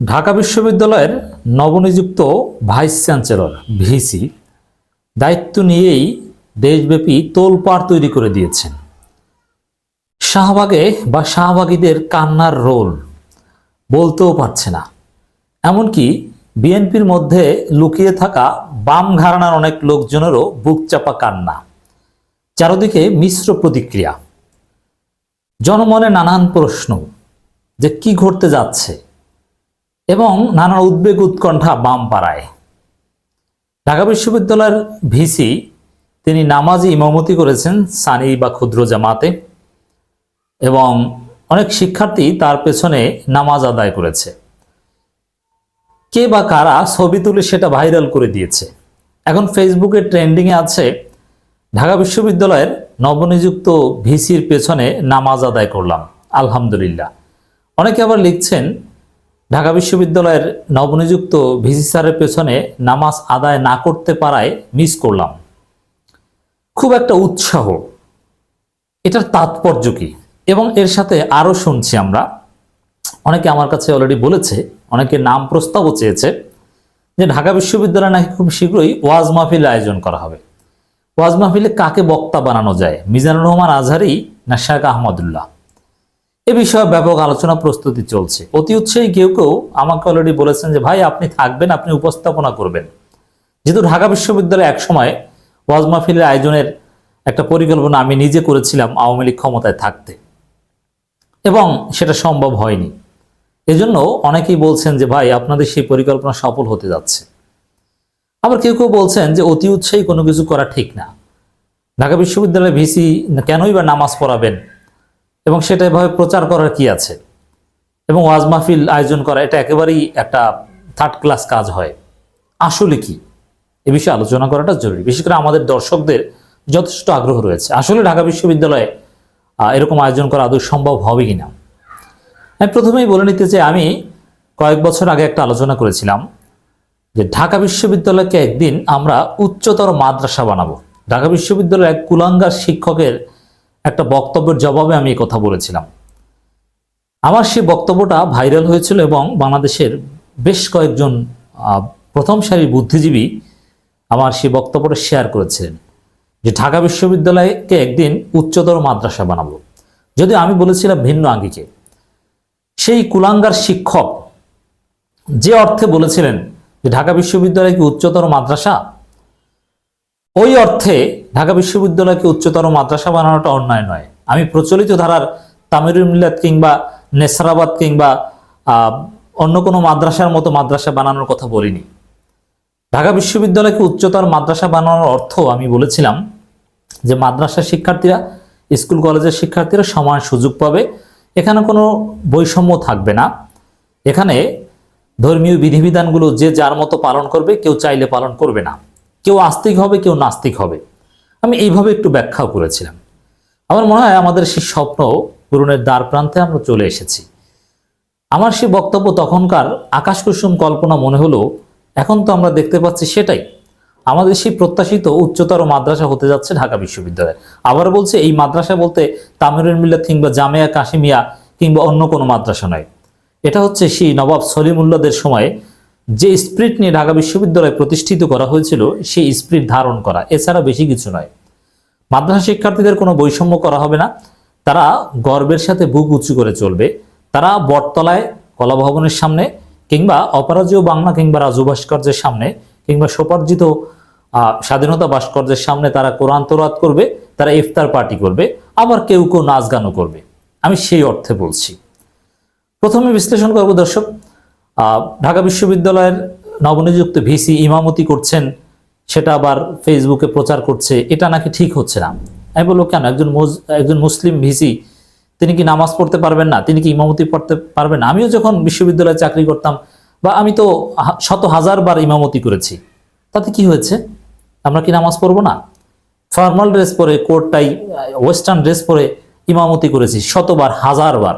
ঢাকা বিশ্ববিদ্যালয়ের নবনিযুক্ত vice chancellor, VC, দায়িত্ব নিয়েই দেশব্যাপী তোলপাড় তৈরি করে দিয়েছেন। শাহবাগে বা শাহবাগীদের কান্নার রোল বলতেও পারছে না। এমনকি বিএনপির মধ্যে লুকিয়ে থাকা বাম ঘরানার অনেক লোকজনেরও বুক চাপা কান্না। চারদিকে মিশ্র প্রতিক্রিয়া। জনমনে নানান প্রশ্ন যে কি ঘটতে যাচ্ছে? এবং নানা উদ্বেগ উৎকণ্ঠা বাম পাড়ায় ঢাকা বিশ্ববিদ্যালয়ের ভিসি তিনি নামাজি ইমামতি করেছেন সানি বা ক্ষুদ্র জামাতে এবং অনেক শিক্ষার্থী তার পেছনে নামাজ আদায় করেছে। কে বা কারা ছবি তুলে সেটা ভাইরাল করে দিয়েছে। এখন ফেসবুকে ট্রেন্ডিংয়ে আছে ঢাকা বিশ্ববিদ্যালয়ের নবনিযুক্ত ভিসির পেছনে নামাজ আদায় করলাম, আলহামদুলিল্লাহ। অনেকে আবার লিখছেন ঢাকা বিশ্ববিদ্যালয়ের নবনিযুক্ত ভিসি স্যারের পেছনে নামাজ আদায় না করতে পারায় মিস করলাম। খুব একটা উৎসাহ। এটার তাৎপর্য কি? এবং এর সাথে আরও শুনছি আমরা। অনেকে আমার কাছে অলরেডি বলেছে, অনেকে নাম প্রস্তাবও চেয়েছে যে ঢাকা বিশ্ববিদ্যালয়ে নাকি খুব শীঘ্রই ওয়াজ মাহফিল আয়োজন করা হবে। ওয়াজ মাহফিলে কাকে বক্তা বানানো যায়? মিজানুর রহমান আজহারি না শেখ আহমদুল্লাহ? এ বিষয়ে ব্যাপক আলোচনা প্রস্তুতি চলছে। অতি উৎসাহী কেউ কেউ আমাকে অলরেডি বলেছেন যে, ভাই, আপনি থাকবেন, আপনি উপস্থাপনা করবেন। যেহেতু ঢাকা বিশ্ববিদ্যালয়ে একসময় ওয়াজ মাহফিলের আয়োজনের একটা পরিকল্পনা আমি নিজে করেছিলাম আওয়ামী লীগ ক্ষমতায় থাকতে। এবং সেটা সম্ভব হয়নি। এজন্য অনেকেই বলছেন যে, ভাই, আপনাদের সেই পরিকল্পনা সফল হতে যাচ্ছে। আবার কেউ কেউ বলছেন যে, অতি উৎসাহী কোনো কিছু করা ঠিক না। ঢাকা বিশ্ববিদ্যালয়ে ভিসি কেনই বা নামাজ পড়াবেন? এবং সেটা এভাবে প্রচার করার কি আছে? এবং ওয়াজ মাহফিল আয়োজন করা, এটা একেবারেই একটা থার্ড ক্লাস কাজ হয়। আসলে কি? এ বিষয়ে আলোচনা করাটা জরুরি। বিশেষ করে আমাদের দর্শকদের যথেষ্ট আগ্রহ রয়েছে। আসলে ঢাকা বিশ্ববিদ্যালয়ে এরকম আয়োজন করা আদৌ সম্ভব হবে কিনা? আমি প্রথমেই বলে নিতে চাই, আমি কয়েক বছর আগে একটা আলোচনা করেছিলাম যে ঢাকা বিশ্ববিদ্যালয়কে একদিন আমরা উচ্চতর মাদ্রাসা বানাবো। ঢাকা বিশ্ববিদ্যালয়ের এক কুলাঙ্গার শিক্ষকের একটা বক্তব্যের জবাবে আমি এই কথা বলেছিলাম। আমার সেই বক্তব্যটা ভাইরাল হয়েছিল এবং বাংলাদেশের বেশ কয়েকজন প্রথম সারির বুদ্ধিজীবী আমার সেই বক্তব্যটা শেয়ার করেছিলেন যে ঢাকা বিশ্ববিদ্যালয়কে একদিন উচ্চতর মাদ্রাসা বানাবো। যদি আমি বলেছিলাম ভিন্ন আঙ্গিকে। সেই কুলাঙ্গার শিক্ষক যে অর্থে বলেছিলেন যে ঢাকা বিশ্ববিদ্যালয় কি উচ্চতর মাদ্রাসা, ওই অর্থে ঢাকা বিশ্ববিদ্যালয়কে উচ্চতর মাদ্রাসা বানানোটা অন্যায় নয়। আমি প্রচলিত ধারার তামিরুল মিল্লাত কিংবা নেসরাবাদ কিংবা অন্য কোনো মাদ্রাসার মতো মাদ্রাসা বানানোর কথা বলিনি। ঢাকা বিশ্ববিদ্যালয়কে উচ্চতর মাদ্রাসা বানানোর অর্থ আমি বলেছিলাম যে মাদ্রাসার শিক্ষার্থীরা, স্কুল কলেজের শিক্ষার্থীরা সমান সুযোগ পাবে, এখানে কোনো বৈষম্য থাকবে না। এখানে ধর্মীয় বিধিবিধানগুলো যে যার মতো পালন করবে, কেউ চাইলে পালন করবে না। কেউ আস্তিক হবে, কেউ নাস্তিক হবে। আমি এইভাবে একটু ব্যাখ্যাও করেছিলাম। আমার মনে হয় আমাদের সেই স্বপ্ন পূরণের দ্বার প্রান্তে আমরা চলে এসেছি। আমার সেই বক্তব্য তখনকার আকাশ কুসুম কল্পনা মনে হলো, এখন তো আমরা দেখতে পাচ্ছি সেটাই। আমাদের সেই প্রত্যাশিত উচ্চতর মাদ্রাসা হতে যাচ্ছে ঢাকা বিশ্ববিদ্যালয়। আবার বলছে, এই মাদ্রাসা বলতে তামিরুল মিল্লাত কিংবা জামিয়া কাশিমিয়া কিংবা অন্য কোনো মাদ্রাসা নয়। এটা হচ্ছে সেই নবাব সলিমুল্লাদের সময় যে স্প্রিট নিয়ে ঢাকা বিশ্ববিদ্যালয় প্রতিষ্ঠিত করা হয়েছিল, সেই স্প্রিট ধারণ করা। এছাড়া বেশি কিছু নয়। মাদ্রাসা শিক্ষার্থীদের কোনো বৈষম্য করা হবে না। তারা গর্বের সাথে বুক উঁচু করে চলবে। তারা বটতলায় কলা ভবনের সামনে কিংবা অপরাজেয় বাংলা কিংবা রাজু ভাস্কর্যের সামনে কিংবা সোপার্জিত স্বাধীনতা ভাস্কর্যের সামনে তারা কোরআন তোরাত করবে, তারা ইফতার পার্টি করবে, আবার কেউ কেউ নাচ গানও করবে। আমি সেই অর্থে বলছি। প্রথমে বিশ্লেষণ করব দর্শক ঢাকা বিশ্ববিদ্যালয়ের নবনিযুক্ত ভিসি ইমামতি করছেন, সেটা আবার ফেসবুকে প্রচার করছে, এটা নাকি ঠিক হচ্ছে না? আমি বলব কেন? একজন একজন মুসলিম ভিসি, তিনি কি নামাজ পড়তে পারবেন না? তিনি কি ইমামতি পড়তে পারবেন না? আমিও যখন বিশ্ববিদ্যালয়ে চাকরি করতাম, বা আমি তো শত হাজার বার ইমামতি করেছি, তাতে কি হয়েছে? আমরা কি নামাজ পড়ব না? ফর্মাল ড্রেস পরে কোট টাই ওয়েস্টার্ন ড্রেস পরে ইমামতি করেছি, শতবার হাজারবার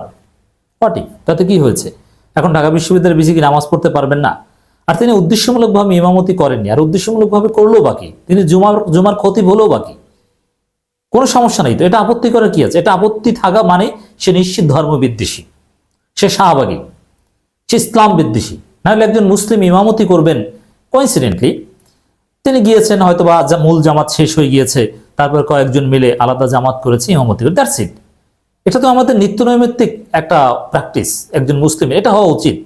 পার্টি তাতে কি হয়েছে? এখন ঢাকা বিশ্ববিদ্যালয়ের বেশি কি নামাজ পড়তে পারবেন না? আর তিনি উদ্দেশ্যমূলকভাবে ইমামতি করেননি। আর উদ্দেশ্যমূলকভাবে করলেও বাকি তিনি জুমার জুমার ক্ষতি হলেও বাকি কোনো সমস্যা নেই তো। এটা আপত্তি করার কি আছে? এটা আপত্তি থাকা মানে সে নিশ্চিত ধর্ম বিদ্বেষী। সে শাহবাগী। সে ইসলাম বিদ্বেষী। নাহলে একজন মুসলিম ইমামতি করবেন কোইন্সিডেন্টলি তিনি গিয়েছেন হয়তো বা মূল জামাত শেষ হয়ে গিয়েছে। তারপর কয়েকজন মিলে আলাদা জামাত করেছে ইমামতি করে। দ্যাটস ইট এটা তো আমাদের নিত্য নৈমিত্তিক একটা প্র্যাকটিস একজন মুসলিম এটা হওয়া উচিত।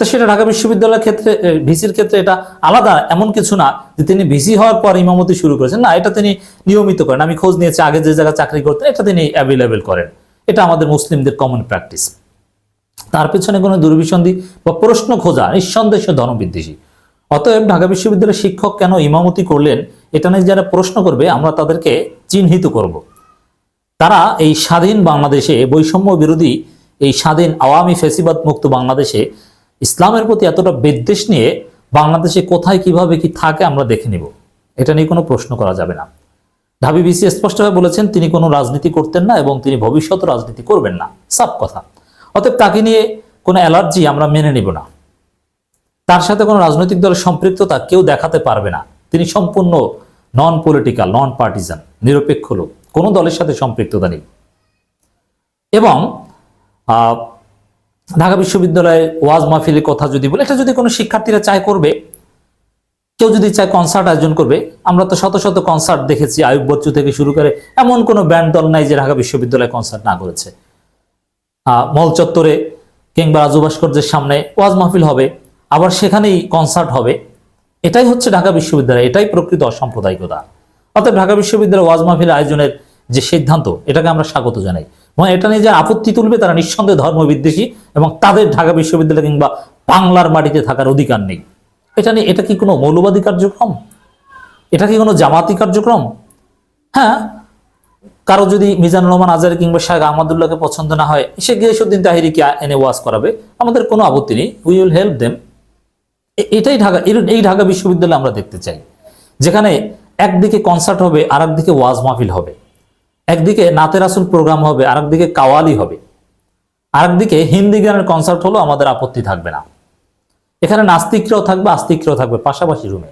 তো সেটা ঢাকা বিশ্ববিদ্যালয়ের ক্ষেত্রে ভিসির ক্ষেত্রে এটা আলাদা, এমন কিছু না যে তিনি ভিসি হওয়ার পর ইমামতি শুরু করেছেন। না, এটা তিনি নিয়মিত করেন। আমি খোঁজ নিয়েছি, আগে যে জায়গায় চাকরি করতেন, এটা তিনি অ্যাভেলেবেল করেন। এটা আমাদের মুসলিমদের কমন প্র্যাকটিস তার পেছনে কোনো দুর্বিসন্ধি বা প্রশ্ন খোঁজা নিঃসন্দেহে সে ধর্মবিদ্বেষী। অতএব ঢাকা বিশ্ববিদ্যালয়ের শিক্ষক কেন ইমামতি করলেন, এটা নিয়ে যারা প্রশ্ন করবে, আমরা তাদেরকে চিহ্নিত করব। তারা এই স্বাধীন বাংলাদেশে বৈষম্য বিরোধী এই স্বাধীন আওয়ামী ফেসিবাদ মুক্ত বাংলাদেশে ইসলামের প্রতি এতটা বিদ্বেষ নিয়ে বাংলাদেশে কোথায়, কীভাবে, কি থাকে আমরা দেখে নিব। এটা নিয়ে কোনো প্রশ্ন করা যাবে না। ঢাবি বিসি স্পষ্টভাবে বলেছেন, তিনি কোনো রাজনীতি করতেন না এবং তিনি ভবিষ্যৎ রাজনীতি করবেন না। সব কথা। অতএব তাকে নিয়ে কোনো অ্যালার্জি আমরা মেনে নিব না। তার সাথে কোনো রাজনৈতিক দলের সম্পৃক্ততা কেউ দেখাতে পারবে না। তিনি সম্পূর্ণ নন পলিটিক্যাল নন পার্টিজান নিরপেক্ষ লোক। কোনো দলের সাথে সম্পৃক্ততা নেই। এবং ঢাকা বিশ্ববিদ্যালয়ে ওয়াজ মাহফিলের কথা যদি বলে, এটা যদি কোনো শিক্ষার্থীরা চায় করবে, কেউ যদি চায় কনসার্ট আয়োজন করবে, আমরা তো শত শত কনসার্ট দেখেছি, আয়ুব বচ্চু থেকে শুরু করে এমন কোনো ব্যান্ড দল নাই যে ঢাকা বিশ্ববিদ্যালয়ে কনসার্ট না করেছে। মল চত্বরে কিংবা রাজু ভাস্কর্যের সামনে ওয়াজ মাহফিল হবে, আবার সেখানেই কনসার্ট হবে। এটাই হচ্ছে ঢাকা বিশ্ববিদ্যালয়, এটাই প্রকৃত অসাম্প্রদায়িকতা। অর্থাৎ ঢাকা বিশ্ববিদ্যালয় ওয়াজ মাহফিল আয়োজনের যে সিদ্ধান্ত, এটাকে আমরা স্বাগত জানাই। এবং এটা নিয়ে যে আপত্তি তুলবে, তারা নিঃসন্দেহে ধর্মবিদ্বেষী এবং তাদের ঢাকা বিশ্ববিদ্যালয় কিংবা বাংলার মাটিতে থাকার অধিকার নেই। এটা নিয়ে, এটা কি কোনো মৌলবাদী কার্যক্রম? এটা কি কোনো জামাতি কার্যক্রম? হ্যাঁ কারও যদি মিজানুর রহমান আজারি কিংবা শাহ আহমদুল্লাহকে পছন্দ না হয়, সে গিয়েসুদ্দিন তাহিরিকে এনে ওয়াজ করাবে। আমাদের কোনো আপত্তি নেই। উই উইল হেল্প দেম এটাই ঢাকা এই ঢাকা বিশ্ববিদ্যালয় আমরা দেখতে চাই। যেখানে একদিকে কনসার্ট হবে আর একদিকে ওয়াজ মাহফিল হবে। একদিকে নাতের আসল প্রোগ্রাম হবে আর একদিকে কাওয়ালি হবে। আর একদিকে হিন্দি গানের কনসার্ট হলো আমাদের আপত্তি থাকবে না। এখানে নাস্তিকরাও থাকবে, আস্তিকরাও থাকবে, পাশাপাশি রুমে।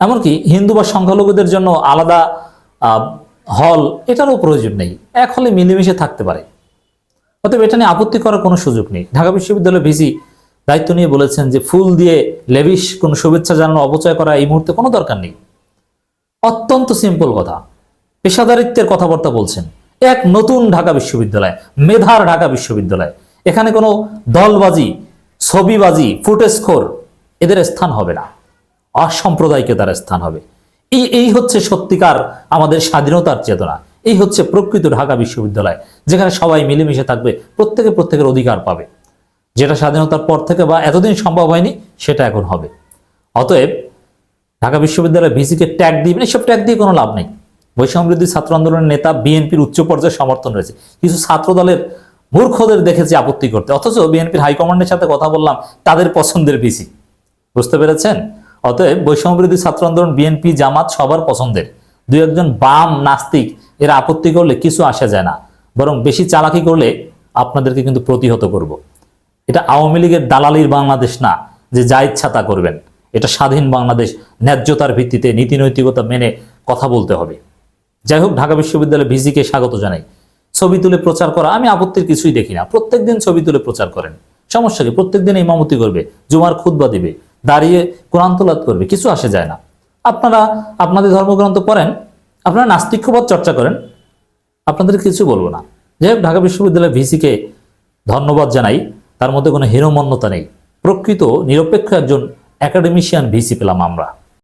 এমনকি হিন্দু বা সংখ্যালঘুদের জন্য আলাদা হল, এটারও প্রয়োজন নেই। এক হলে মিলেমিশে থাকতে পারে। অতএব এটা নিয়ে আপত্তি করার কোনো সুযোগ নেই। ঢাকা বিশ্ববিদ্যালয় ভিসি দায়িত্ব নিয়ে বলেছেন যে ফুল দিয়ে লেবিশ কোনো শুভেচ্ছা জানানো, অপচয় করা এই মুহূর্তে কোনো দরকার নেই। অত্যন্ত সিম্পল কথা। পেশাদারিত্বের কথাবার্তা বলছেন। এক নতুন ঢাকা বিশ্ববিদ্যালয়, মেধার ঢাকা বিশ্ববিদ্যালয়। এখানে কোনো দলবাজি, ছবিবাজি ফুটেস্কোর এদের স্থান হবে না। অসাম্প্রদায়িকতার স্থান হবে। এই এই হচ্ছে সত্যিকার আমাদের স্বাধীনতার চেতনা। এই হচ্ছে প্রকৃত ঢাকা বিশ্ববিদ্যালয়, যেখানে সবাই মিলেমিশে থাকবে, প্রত্যেকে প্রত্যেকের অধিকার পাবে। যেটা স্বাধীনতার পর থেকে বা এতদিন সম্ভব হয়নি, সেটা এখন হবে। অতএব ঢাকা বিশ্ববিদ্যালয় ভিসিকে ট্যাগ দিবেন এসব ট্যাগ দিয়ে কোনো লাভ নেই। বৈষম্যবৃদ্ধি ছাত্র আন্দোলনের নেতা, বিএনপির উচ্চ পর্যায়ে সমর্থন রয়েছে। কিছু ছাত্র দলের মূর্খদের দেখেছি আপত্তি করতে। অথচ বিএনপির হাইকমান্ডের সাথে কথা বললাম, তাদের পছন্দের ভিসি। বুঝতে পেরেছেন? অতএব বৈষম্যবৃদ্ধি ছাত্র আন্দোলন, বিএনপি, জামাত সবার পছন্দের। দু একজন বাম নাস্তিক, এরা আপত্তি করলে কিছু আসা যায় না। বরং বেশি চালাকি করলে আপনাদেরকে কিন্তু প্রতিহত করব। এটা আওয়ামী লীগের দালালির বাংলাদেশ না, যে যা ইচ্ছা তা করবেন। এটা স্বাধীন বাংলাদেশ ন্যায্যতার ভিত্তিতে নীতি নৈতিকতা মেনে কথা বলতে হবে। যাই হোক, ঢাকা বিশ্ববিদ্যালয় ভিজিকে স্বাগত জানাই। ছবি তুলে প্রচার করা, আমি আপত্তির কিছুই দেখি না। প্রত্যেকদিন ছবি তুলে প্রচার করেন। সমস্যা কি? প্রত্যেকদিন ইমামতি করবে, জুমার খুতবা দিবে, দাঁড়িয়ে কোরআন তোলাত করবে, কিছু আসে যায় না। আপনারা, আপনাদের ধর্মগ্রন্থ পড়েন, আপনারা নাস্তিক্যবাদ চর্চা করেন, আপনাদের কিছু বলব না। যাই হোক, ঢাকা বিশ্ববিদ্যালয় ভিসিকে ধন্যবাদ জানাই। তার মধ্যে কোনো হীনমন্যতা নেই। প্রকৃত নিরপেক্ষ একজন একাডেমিশিয়ান ভিসি পেলাম আমরা